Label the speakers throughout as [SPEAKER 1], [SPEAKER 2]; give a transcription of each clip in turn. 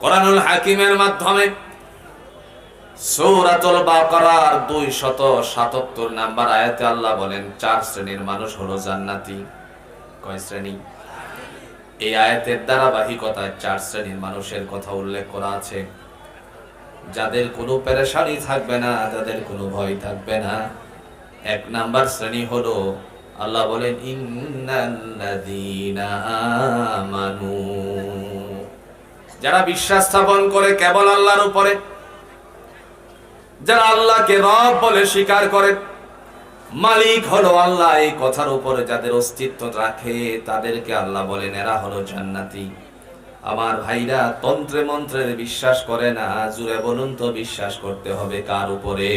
[SPEAKER 1] কোরআনুল হাকিমের মাধ্যমে সূরাতুল বাকারার 277 নাম্বার আয়াতে আল্লাহ বলেন, চার শ্রেণির মানুষ হলো জান্নাতি। কয় শ্রেণি? এই আয়াতের ধারাবাহিকতায় চার শ্রেণির মানুষের কথা উল্লেখ করা আছে। যাদের কোনো পেরেশানি থাকবে না যাদের কোনো ভয় থাকবে না। এক নাম্বার শ্রেণি হলো, আল্লাহ বলেন, ইন্নাল্লাযীনা আমানু। যারা বিশ্বাস স্থাপন করে কেবল আল্লাহর উপরে, যারা আল্লাহকে রব বলে স্বীকার করে, মালিক হলো আল্লাহ এই কথার উপরে যাদের অস্তিত্ব রাখে, তাদেরকে আল্লাহ বলেন, এরা হলো জান্নাতি। আমার ভাইরা, তন্ত্রে মন্ত্রে বিশ্বাস করে না, জুড়ে বলুন তো বিশ্বাস করতে হবে কার উপরে?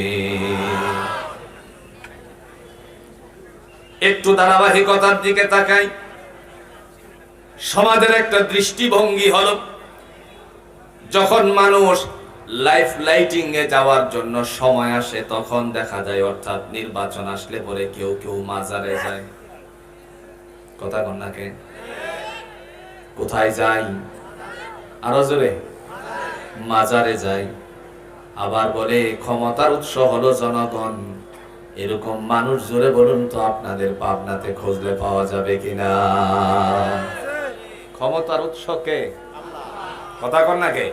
[SPEAKER 1] একটু ধারাবাহিকতার দিকে তাকাই। সমাজের একটা দৃষ্টিভঙ্গি হলো যখন মানুষ লাইফ লাইটিং এ যাওয়ার জন্য সময় আসে, তখন দেখা যায়, অর্থাৎ নির্বাচন আসলে পরে কেউ কেউ মাজারে যায়। কথা কন্যাকে কোথায় যাই? আরও জোরে। মাজারে যাই। আবার বলে, ক্ষমতার উৎস হলো জনগণ। এরকম মানুষ জোরে বলুন তো, আপনাদের পাবনাতে খুঁজলে পাওয়া যাবে কিনা? ক্ষমতার উৎস কে? কথা কন না কে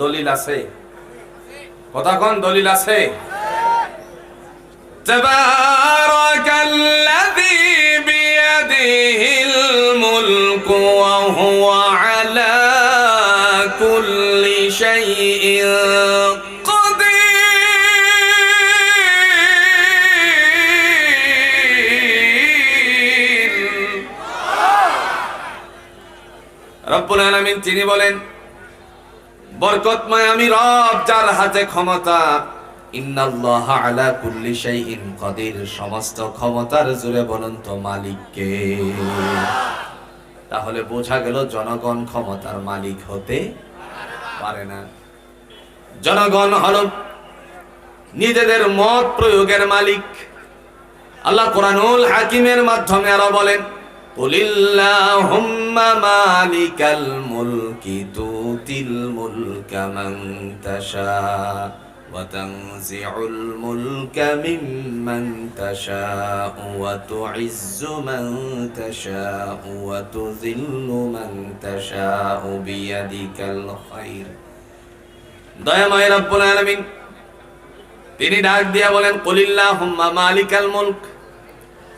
[SPEAKER 1] দলিল আছে কথা কন দলিল আছে تبارك الذي بيده الملك وهو على كل شيء রব্বুল আলামিন তিনি বলেন, বরকতময় আমি রব যার হাতে ক্ষমতা সমস্ত ক্ষমতার জুড়ে বলুন তো মালিককে। তাহলে বোঝা গেল জনগণ ক্ষমতার মালিক হতে পারে না। জনগণ হল নিজেদের মত প্রয়োগের মালিক। আল্লাহ কোরআনুল হাকিমের মাধ্যমে আরও বলেন قل اللهم مالك الملك تؤتي الملك من تشاء وتنزع الملك ممن تشاء وتعز من تشاء وتذل من تشاء بيدك الخير দয়াময় রব্বুল আলামিন তিনি ডাক দিয়া বলেন কলিল্লাহুম্মা মালিকাল মুলক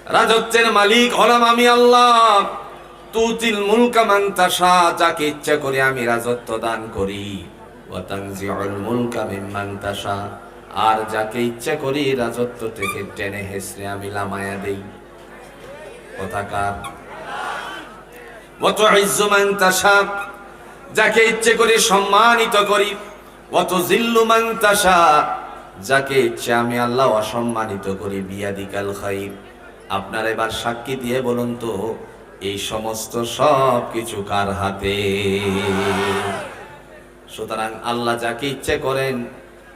[SPEAKER 1] রাজত্বের মালিক হলাম আমি আল্লাহ। তুতিল মুলকা মান তাশা, যাকে ইচ্ছা করে আমি রাজত্ব দান করি। ওয়া তানজিউল মুলকা মিম্মান তাশা, আর যাকে ইচ্ছা করি রাজত্ব থেকে টেনে হেসড়ে আমি লামায়া দেই। কথাকার ওয়া তুইজ্জু মান যাকে ইচ্ছে করি সম্মানিত করি। ওয়া তুযিল্লু মান তাশা, যাকে ইচ্ছে আমি আল্লাহ অসম্মানিত করি। বিয়াদিকাল খাইর। আপনার এবার সাক্ষী দিয়ে বলুন তো, এই সমস্ত সব কিছু কার হাতে? সুতরাং আল্লাহ যাকে ইচ্ছে করেন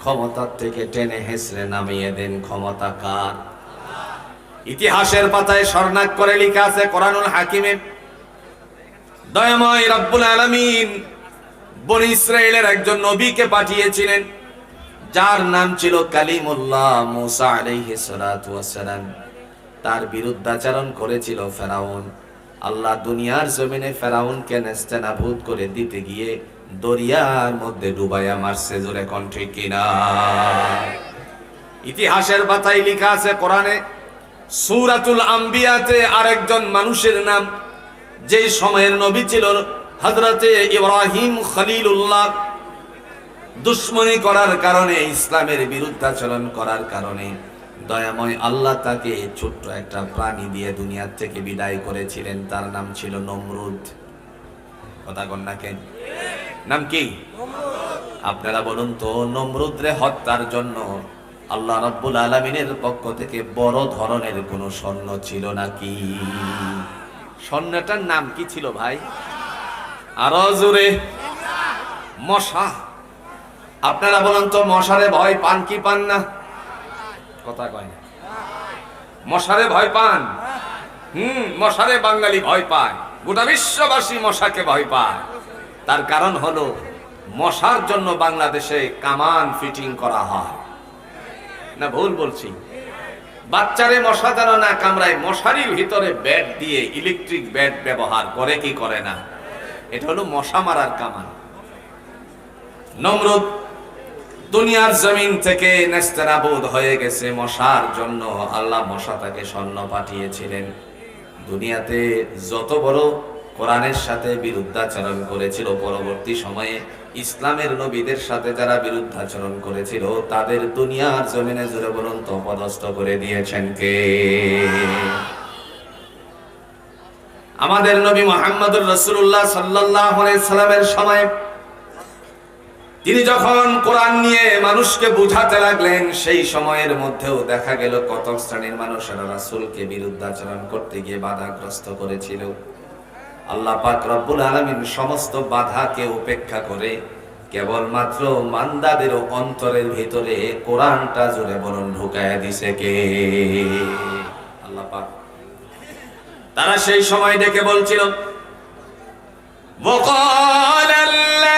[SPEAKER 1] ক্ষমতার থেকে টেনে হেসড়ে নামিয়ে দেন। ক্ষমতা কার? ইতিহাসের পাতায় স্বর্ণাক করে লেখা আছে কোরআনুল হাকিমে, দয়াময় রব্বুল আলামিন বনি ইসরায়েলের একজন নবীকে পাঠিয়েছিলেন, যার নাম ছিল কালিমুল্লাহ মুসা আলাইহিস সালাতু ওয়াস সালাম। তার বিরুদ্ধাচরণ করেছিল ফেরাউন। আল্লাহ দুনিয়ার জমিনে ফেরাউনকে নেস্তেনাভূত করে দিতে গিয়ে দরিয়ার মধ্যে ডুবাইয়া মারছে জোরে কণ্ঠে কিনা। ইতিহাসের পাতায় লেখা আছে কোরআনে, সূরাতুল আম্বিয়াতে আরেকজন মানুষের নাম যে সময়ের নবী ছিল হযরতে ইব্রাহিম খলিলুল্লাহ। দুশ্মনী করার কারণে, ইসলামের বিরুদ্ধাচরণ করার কারণে দয়াময় আল্লাহ তাকে ছোট্ট একটা প্রাণী দিয়ে দুনিয়ার থেকে বিদায় করেছিলেন। তার নাম ছিল নমরুদ। কথা কন্যাকে নাম কি? আপনারা বলুন তো, নমরুদ্রে হত্যার জন্য আল্লাহ রাব্বুল আলামিনের পক্ষ থেকে বড় ধরনের কোনো স্বর্ণ ছিল নাকি? স্বর্ণটার নাম কি ছিল ভাই? আরও জোরে। মশা। আপনারা বলুন তো, মশারে ভয় পান কি পান না? কথা কয় না। মশারে ভয় পান? হুম, মশারে বাঙালি ভয় পায়। গোটা বিশ্ববাসী মশাকে ভয় পায়। তার কারণ হলো, মশার জন্য বাংলাদেশে কামান ফিটিং করা হয়। না, ভুল বলছি। বাচ্চারে মশা যেন না কামড়ায়, মশারির ভিতরে ব্যাট দিয়ে ইলেকট্রিক ব্যাট ব্যবহার করে কি করে না? এটা হলো মশা মারার কামান। নমরুদ দুনিয়ার জমিন থেকে নেস্তেরাবোধ হয়ে গেছে মশার জন্য। আল্লাহ মশা তাকে স্বর্ণ পাঠিয়েছিলেন। দুনিয়াতে যত বড় কোরআনের সাথে বিরুদ্ধাচরণ করেছিল, পরবর্তী সময়ে ইসলামের নবীদের সাথে যারা বিরুদ্ধাচরণ করেছিল, তাদের দুনিয়ার জমিনে জুড়ে বলুন তো পদস্থ করে দিয়েছেন কে? আমাদের নবী মোহাম্মদুর রসুল্লাহ সাল্লাহ সাল্লামের সময় তিনি যখন কোরআন নিয়ে মানুষকে বুঝাতে লাগলেন, সেই সময়ের মধ্যেও দেখা গেল কত শ্রেণির মানুষেরা রাসুলকে বিরুদ্ধাচরণ করতে গিয়ে বাধাগ্রস্ত করেছিল। আল্লাহ পাক রব্বুল আলমিন সমস্ত বাধাকে উপেক্ষা করে কেবলমাত্র মান্দাদের অন্তরের ভিতরে কোরআনটা জুড়ে বরণ ঢুকায় দিছে কে? আল্লাহ পাক। তারা সেই সময় ডেকে বলছিল বকল আল্লাহ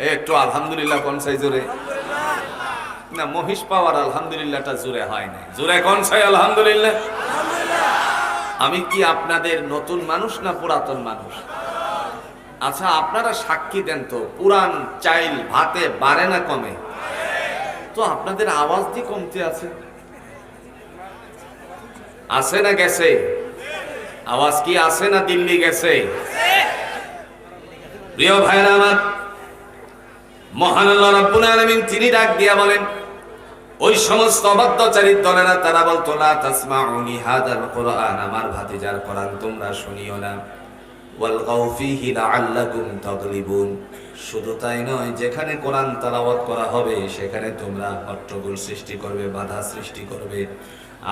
[SPEAKER 1] একটু আলহামদুলিল্লাহ কোন সাই জোরে? না, মহিষ পাওয়ার আলহামদুলিল্লাহটা জোরে হয় না জোরে কোন সাই আলহামদুলিল্লাহ? আমি কি আপনাদের নতুন মানুষ না পুরাতন মানুষ? আচ্ছা আপনারা সাক্ষী দেন তো, পুরান চাইল ভাতে বাড়ে না কমে? তো আপনাদের আওয়াজ দিয়ে কমতে আছে? আছে না গেছে? আওয়াজ কি আছে না দিল্লি গেছে? প্রিয় ভাইরা আমার মহান তিনি ডাক দিয়া বলেন, ওই সমস্ত অবাধ্যচারী দলেরা তারা বলতো, লা তাসমাউনি হাদাল কোরআন, আমার ভাতিজার কোরআন তোমরা শুনিও না। ওয়ালগাউ ফীহি লাআল্লাকুম তাগলিবুন। শুধু তাই নয়, যেখানে কোরআন তেলাওয়াত করা হবে, সেখানে তোমরা হট্টগোল সৃষ্টি করবে, বাধা সৃষ্টি করবে।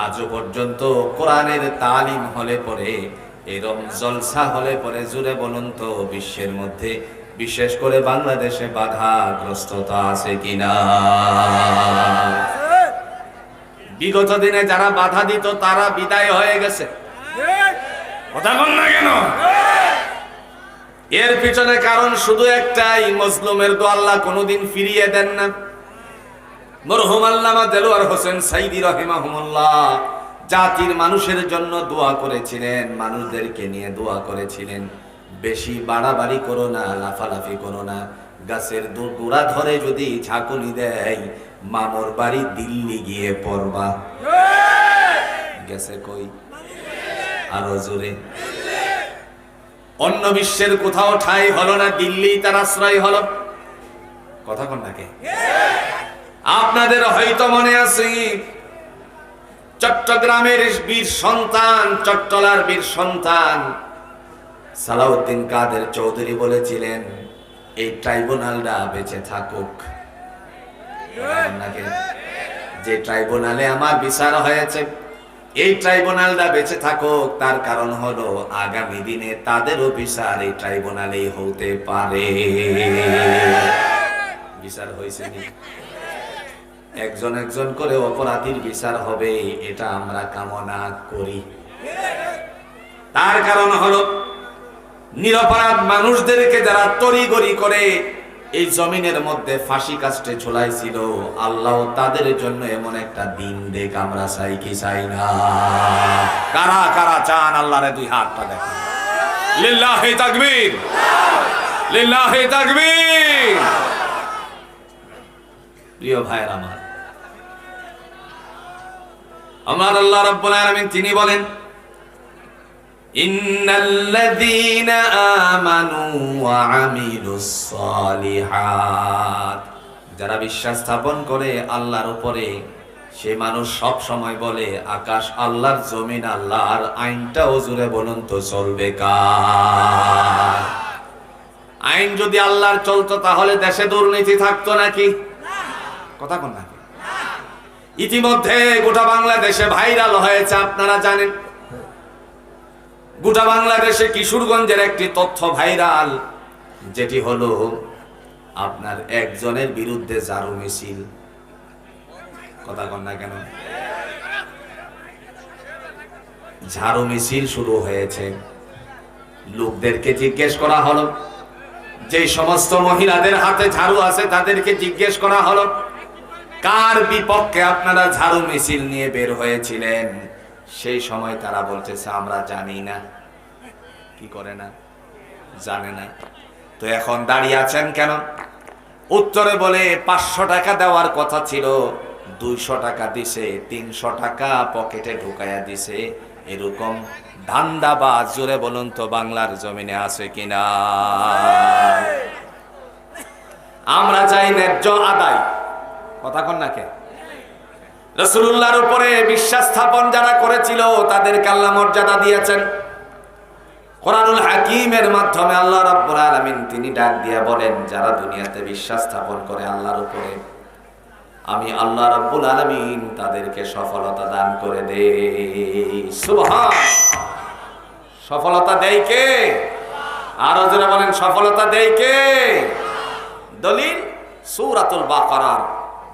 [SPEAKER 1] আজও পর্যন্ত কোরআনের তালিম হলে পরে, এরম জলসা হলে পরে জুড়ে বলুন তো, বিশ্বের মধ্যে বিশেষ করে বাংলাদেশে বাধাগ্রস্ততা আছে কিনা? বিগত দিনে যারা বাধা দিত তারা বিদায় হয়ে গেছে। কথা বল না কেন? এর পিছনে কারণ শুধু একটাই মজলুমের দো আল্লাহ কোনোদিন ফিরিয়ে দেন না। মরহুম আল্লামা দেলোয়ার হোসেন সাইদি রহিমাহুমুল্লাহ জাতির মানুষের জন্য দোয়া করেছিলেন মানুষদেরকে নিয়ে দোয়া করেছিলেন। বেশি বাড়াবাড়ি করো না, লাফালাফি করো না। গাছের গোড়া ধরে যদি ঝাঁকুনি দেয়, মামর বাড়ি দিল্লি গিয়ে পড়বা। গেছে কই? আরও জোরে। অন্য বিশ্বের কোথাও ঠাই হলো না, দিল্লি তার আশ্রয় হলো। কথা কন নাকি আপনাদের হয়তো মনে আছে, চট্টগ্রামের বীর সন্তান, চট্টলার বীর সন্তান সালাউদ্দিন কাদের চৌধুরী বলেছিলেন, এই ট্রাইব্যুনালটা বেঁচে থাকুক। যে ট্রাইব্যুনালে আমার বিচার হয়েছে, এই ট্রাইব্যুনালটা বেঁচে থাকুক, তার কারণ হলো আগামী দিনে তাদেরও বিচার এই ট্রাইব্যুনালেই হতে পারে। বিচার হয়েছে একজন একজন করে অপরাধীর বিচার হবে, এটা আমরা কামনা করি। তার কারণ হলো নিরপরাধ মানুষদেরকে যারা তড়িগড়ি করে, এই জমিনের মধ্যে ফাঁসি কাস্টে ঝোলাইছিল। আল্লাহ তাদের জন্য এমন একটা দিন দেখ, আমরা চাই কি চাই না। কারা কারা চান আল্লাহরে দুই হাতটা লিল্লাহি তাকবীর। তাকবীর। প্রিয় আমার আমার আল্লাহ রাব্বুল আলামিন তিনি বলেন ইন্নাল্লাযীনা আমানু ওয়া আমিলুস সালিহাত। যারা বিশ্বাস স্থাপন করে আল্লাহর উপরে, সে মানুষ সব সময় বলে, আকাশ আল্লাহর, জমিন আল্লাহর আইনটা জুড়ে বলুন তো চলবে কার? আইন যদি আল্লাহর চলতো, তাহলে দেশে দুর্নীতি থাকতো নাকি? কথা কোন নাকি? ইতিমধ্যে গোটা বাংলাদেশে ভাইরাল হয়েছে, আপনারা জানেন। গোটা বাংলাদেশে কিশোরগঞ্জের একটি তথ্য ভাইরাল, যেটি হলো আপনার একজনের বিরুদ্ধে জারু মিছিল। কথা কন না কেন? ঝাড়ু মিছিল শুরু হয়েছে। লোকদেরকে জিজ্ঞেস করা হলো, যে সমস্ত মহিলাদের হাতে ঝাড়ু আছে তাদেরকে জিজ্ঞেস করা হলো, কার বিপক্ষে আপনারা ঝাড়ু মিছিল নিয়ে বের হয়েছিলেন? সেই সময় তারা বলতেছে, আমরা জানি না। কি করে না? জানে না। তো এখন দাঁড়িয়ে আছেন কেন? উত্তরে বলে, পাঁচশো টাকা দেওয়ার কথা ছিল, দুইশো টাকা দিছে, তিনশো টাকা পকেটে ঢুকাইয়া দিছে। এরকম ধান্দা বা জোরে বলুন তো, বাংলার জমিনে আছে কিনা? আমরা চাই ন্যায্য আদায়। কথা কন না কে? রসুল্লাহর উপরে বিশ্বাস স্থাপন যারা করেছিল, তাদেরকে আল্লাহ মর্যাদা দিয়েছেন। কোরআনুল হাকিমের মাধ্যমে আল্লাহ রাব্বুল আলামিন তিনি ডাক দিয়ে বলেন, যারা দুনিয়াতে বিশ্বাস স্থাপন করে আল্লাহর উপরে, আমি আল্লাহ রাব্বুল আলামিন তাদেরকে সফলতা দান করে সুবহান। সফলতা দেয় কে? আরও যারা বলেন, সফলতা দেয় কে? দলিল সূরাতুল বাকারার।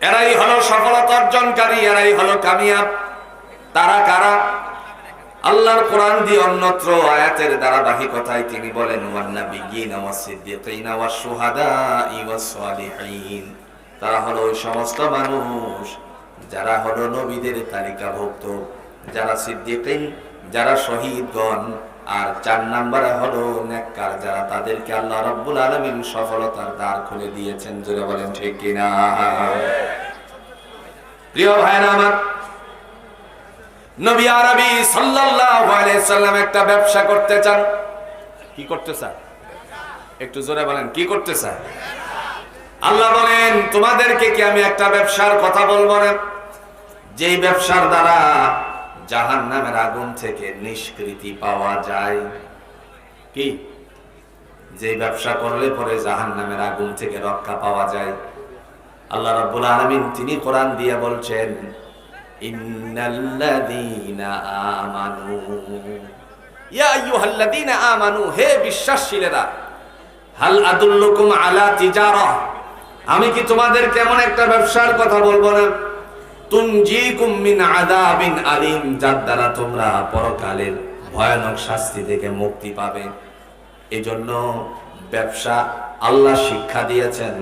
[SPEAKER 1] এরাই হলো সফলতা অর্জনকারী, এরাই হলো কামিয়াব। তারা কারা? আল্লাহর কোরআন দিয়ে অন্যত্র আয়াতের ধারাবাহিকতায় তিনি বলেন ওয়ান্নাবিয়িনা ওয়াসসিদ্দিকিনা ওয়াশ-শুহাদাই ওয়াস-সালিহিন তারা হলো ওই সমস্ত মানুষ, যারা হলো নবীদের তালিকাভুক্ত। যারা সিদ্দিকিন, যারা শহীদগণ আর চার নাম্বারে হলো নেককার যারা তাদেরকে আল্লাহ রাব্বুল আলামিন সফলতার দ্বার খুলে দিয়েছেন, জোরে বলেন ঠিক কিনা? প্রিয় ভাইরা আমার, নবী আরবি সাল্লাল্লাহু আলাইহি সাল্লাম একটা ব্যবসা করতে চান। কি করতে চান? একটু জোরে বলেন, কি করতে চান? আল্লাহ বলেন, তোমাদেরকে কি আমি একটা ব্যবসার কথা বলব না? যেই ব্যবসার দ্বারা জাহান নামের আগুন থেকে নিষ্কৃতি পাওয়া যায়। কি? যে ব্যবসা করলে পরে জাহান নামের আগুন থেকে রক্ষা পাওয়া যায়। আল্লাহ রাব্বুল আলামিন তিনি কোরআন দিয়ে বলছেন আমি কি তোমাদের কেমন একটা ব্যবসার কথা বলব না? তুনজিকুম মিন আযাবিন আলিম, যার দ্বারা তোমরা পরকালের ভয়ানক শাস্তি থেকে মুক্তি পাবে। এজন্য ব্যবসা আল্লাহ শিক্ষা দিয়েছেন,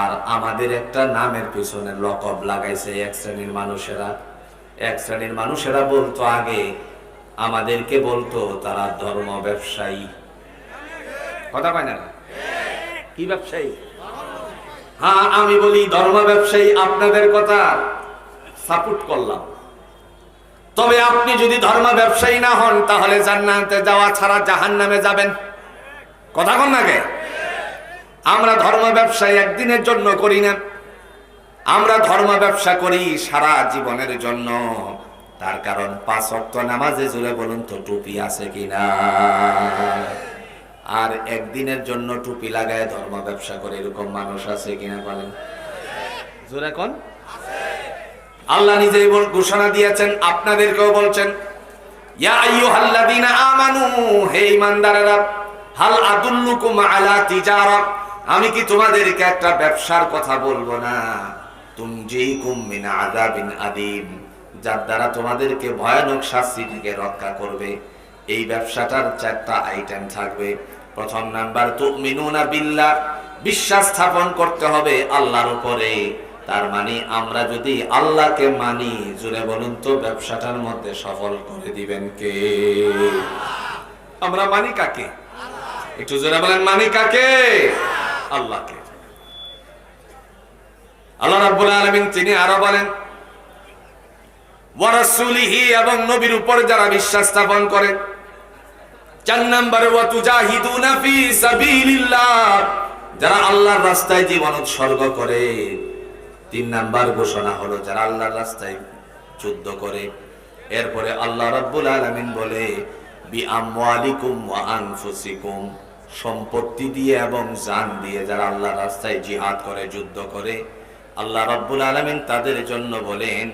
[SPEAKER 1] আর আমাদের একটা নামের পিছনে লকব লাগাইছে এক শ্রেণির মানুষেরা। এক শ্রেণির মানুষেরা বলতো আগে, আমাদেরকে বলতো তারা ধর্ম ব্যবসায়ী। কথা পায় না? কি ব্যবসায়ী? হ্যাঁ আমি বলি ধর্ম ব্যবসায়ী, আপনাদের কথা। সাপোর্ট করলাম। তবে আপনি যদি ধর্ম ব্যবসায়ী না হন, তাহলে জান্নাতে যাওয়া ছাড়া জাহান নামে যাবেন। কথা কন নাকি আমরা ধর্ম ব্যবসায়ী একদিনের জন্য করি না। আমরা ধর্ম ব্যবসা করি সারা জীবনের জন্য। তার কারণ পাঁচ অক্ট নামাজে জুড়ে বলুন তো, টুপি আছে কিনা আর একদিনের জন্য টুপি লাগায় ধর্ম ব্যবসা করে এরকম মানুষ আছে কিনা বলেন? জোরে কোন। আল্লাহ নিজেই ঘোষণা দিয়েছেন, আপনাদেরকেও বলছেন আমি কি তোমাদেরকে একটা ব্যবসার কথা বলব না? যার দ্বারা তোমাদেরকে ভয়ানক শাস্তি থেকে রক্ষা করবে। এই ব্যবসাটার চারটা আইটেম থাকবে। প্রথম নাম্বার, তুমিনুনা বিল্লাহ, বিশ্বাস স্থাপন করতে হবে আল্লাহর উপরে। তার মানে আমরা যদি আল্লাহকে মানি, জুড়ে বলুন তো, ব্যবসাটার মধ্যে সফল করে দিবেন কে? আমরা মানি কাকে? একটু জোরে বলেন, মানি কাকে? আল্লাহকে। আল্লাহ রাব্বুল আলামিন তিনি আরও বলেন ওয়ারাসুলিহি এবং নবীর উপর যারা বিশ্বাস স্থাপন করে, চার নাম্বার, ওয়া তুজাহিদুনা ফি সাবিলিল্লাহ যারা আল্লাহর রাস্তায় জীবন উৎসর্গ করে। তিন নাম্বার ঘোষণা হলো, যারা আল্লাহর রাস্তায় যুদ্ধ করে, এরপরে আল্লাহ রাব্বুল আলামিন বলে বি আমওয়ালিকুম ওয়া আনফুসিকুম সম্পত্তি দিয়ে এবং জান দিয়ে যারা আল্লাহর রাস্তায় জিহাদ করে, যুদ্ধ করে, আল্লাহ রাব্বুল আলামিন তাদের জন্য বলেন,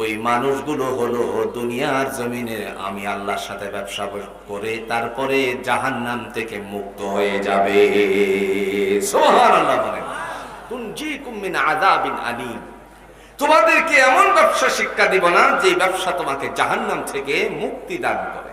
[SPEAKER 1] ওই মানুষগুলো হলো দুনিয়ার জমিনে আমি আল্লাহর সাথে ব্যবসা করে, তারপরে জাহান্নাম থেকে মুক্ত হয়ে যাবে। সুবহানাল্লাহ বলেন। তোমাদেরকে এমন ব্যবসা শিক্ষা দিব না যে ব্যবসা তোমাকে জাহান্নাম থেকে মুক্তি দান করে।